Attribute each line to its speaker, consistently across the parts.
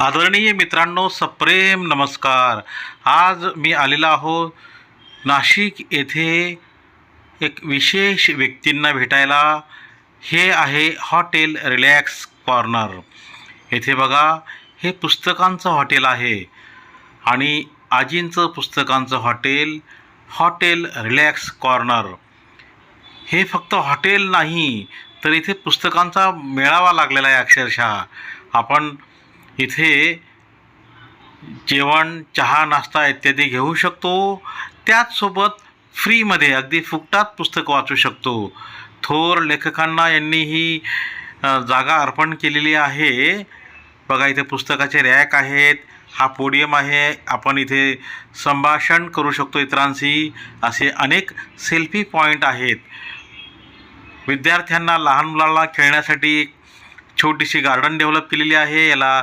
Speaker 1: आदरणीय मित्रांनो सप्रेम नमस्कार. आज मी आलेला आहो नाशिक येथे एक विशेष व्यक्तींना भेटायला. हे आहे हॉटेल रिलॅक्स कॉर्नर. येथे बघा हे पुस्तकांचं हॉटेल आहे आणि आजींचं पुस्तकांचं हॉटेल हॉटेल रिलॅक्स कॉर्नर. हे फक्त हॉटेल नाही तर इथे पुस्तकांचा मेळावा लागलेला आहे अक्षरशः. आपण इथे जेवण चहा नाश्ता इत्यादी घेऊ शकतो. त्याचसोबत फ्रीमध्ये अगदी फुकटात पुस्तकं वाचू शकतो. थोर लेखकांना यांनी ही जागा अर्पण केलेली आहे. बघा इथे पुस्तकाचे रॅक आहेत. हा पोडियम आहे. आपण इथे संभाषण करू शकतो इतरांशी. असे अनेक सेल्फी पॉईंट आहेत. विद्यार्थ्यांना लहान मुलांना खेळण्यासाठी एक छोटीशी गार्डन डेव्हलप केलेली आहे. याला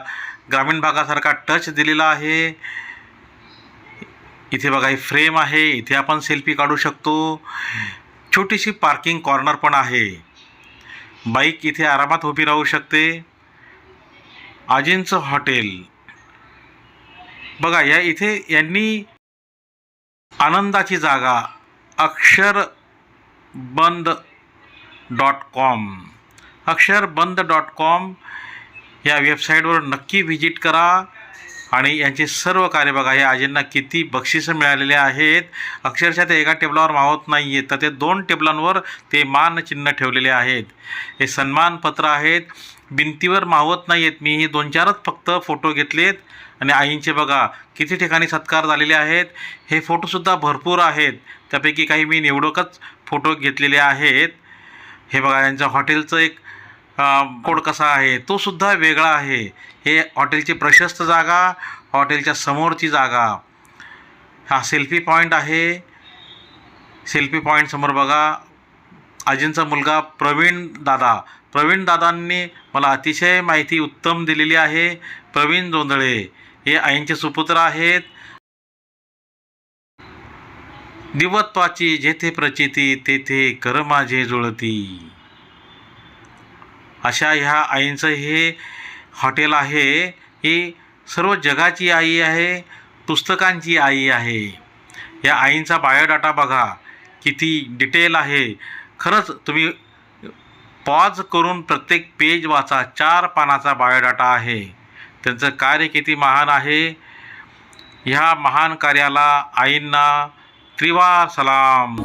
Speaker 1: ग्रामीण भागासारखा टच दिलेला आहे. इथे बघा ही फ्रेम आहे. इथे आपण सेल्फी काढू शकतो. छोटीशी पार्किंग कॉर्नर पण आहे. बाईक इथे आरामात उभी राहू शकते. आजींचं हॉटेल बघा या इथे यांनी आनंदाची जागा अक्षर बंद डॉट कॉम अक्षर बंद डॉट कॉम या वेबसाईटवर नक्की व्हिजिट करा आणि यांचे सर्व कार्य बघा हे आजींना किती बक्षिसं मिळालेले आहेत. अक्षरशः ते एका टेबलावर मावत नाही आहेत तर ते दोन टेबलांवर ते मानचिन्ह ठेवलेले आहेत. हे सन्मानपत्र आहेत. भिंतीवर मावत नाही आहेत मी हे दोन चारच फक्त फोटो घेतलेत. आणि आईंचे बघा किती ठिकाणी सत्कार झालेले आहेत. हे फोटोसुद्धा भरपूर आहेत. त्यापैकी काही मी निवडकच फोटो घेतलेले आहेत. हे बघा यांच्या हॉटेलचं एक कोड कसा आहे? तो सुद्धा वेगळा आहे. हे हॉटेलची प्रशस्त जागा हॉटेलच्या समोरची जागा. हा सेल्फी पॉईंट आहे. सेल्फी पॉईंटसमोर बघा. आजींचा मुलगा प्रवीण दादा. प्रवीण दादांनी मला अतिशय माहिती उत्तम दिलेली आहे. प्रवीण जोंधळे हे आईंचे सुपुत्र आहेत. दिवत्वाची जेथे प्रचिती तेथे कर माझे जुळती. अशा ह्या आईंचं हे हॉटेल आहे. ही सर्व जगाची आई आहे पुस्तकांची आई आहे. या आईंचा बायोडाटा बघा. किती डिटेल आहे. खरंच तुम्ही पॉज करून प्रत्येक पेज वाचा. चार पानाचा बायोडाटा आहे. त्यांचं कार्य किती महान आहे. ह्या महान कार्याला आईंना त्रिवा सलाम